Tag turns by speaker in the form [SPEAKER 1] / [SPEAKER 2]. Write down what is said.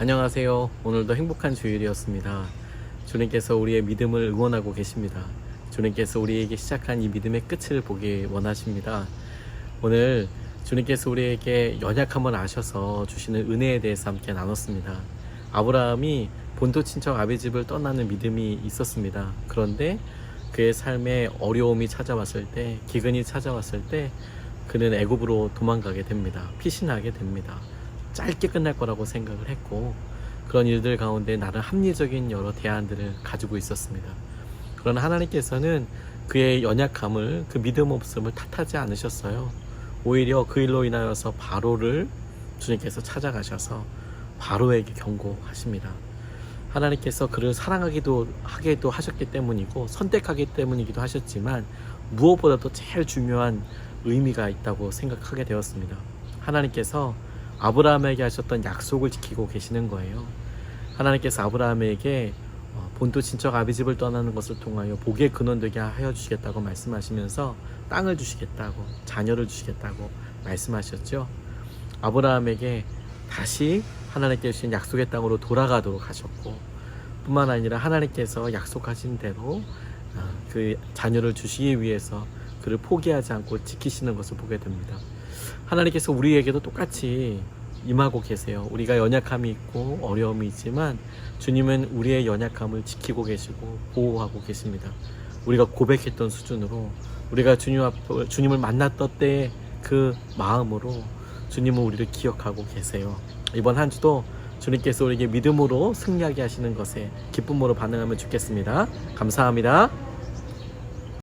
[SPEAKER 1] 안녕하세요. 오늘도 행복한 주일이었습니다. 주님께서 우리의 믿음을 응원하고 계십니다. 주님께서 우리에게 시작한 이 믿음의 끝을 보기 원하십니다. 오늘 주님께서 우리에게 연약함을 아셔서 주시는 은혜에 대해서 함께 나눴습니다. 아브라함이 본토 친척 아비 집을 떠나는 믿음이 있었습니다. 그런데 그의 삶에 어려움이 찾아왔을 때, 기근이 찾아왔을 때 그는 애굽으로 도망가게 됩니다. 피신하게 됩니다. 짧게 끝날 거라고 생각을 했고 그런 일들 가운데 나름 합리적인 여러 대안들을 가지고 있었습니다. 그러나 하나님께서는 그의 연약함을 그 믿음 없음을 탓하지 않으셨어요. 오히려 그 일로 인하여서 바로를 주님께서 찾아가셔서 바로에게 경고하십니다. 하나님께서 그를 사랑하기도 하기도 하셨기 때문이고 선택하기 때문이기도 하셨지만 무엇보다도 제일 중요한 의미가 있다고 생각하게 되었습니다. 하나님께서 아브라함에게 하셨던 약속을 지키고 계시는 거예요. 하나님께서 아브라함에게 어, 본토 친척 아비 집을 떠나는 것을 통하여 복의 근원 되게 하여 주시겠다고 말씀하시면서 땅을 주시겠다고 자녀를 주시겠다고 말씀하셨죠. 아브라함에게 다시 하나님께 주신 약속의 땅으로 돌아가도록 하셨고 뿐만 아니라 하나님께서 약속하신 대로 어, 그 자녀를 주시기 위해서 그를 포기하지 않고 지키시는 것을 보게 됩니다. 하나님께서 우리에게도 똑같이 임하고 계세요. 우리가 연약함이 있고 어려움이 있지만 주님은 우리의 연약함을 지키고 계시고 보호하고 계십니다. 우리가 고백했던 수준으로 우리가 주님 앞 주님을 만났던 때의 그 마음으로 주님은 우리를 기억하고 계세요. 이번 한 주도 주님께서 우리에게 믿음으로 승리하게 하시는 것에 기쁨으로 반응하면 좋겠습니다. 감사합니다.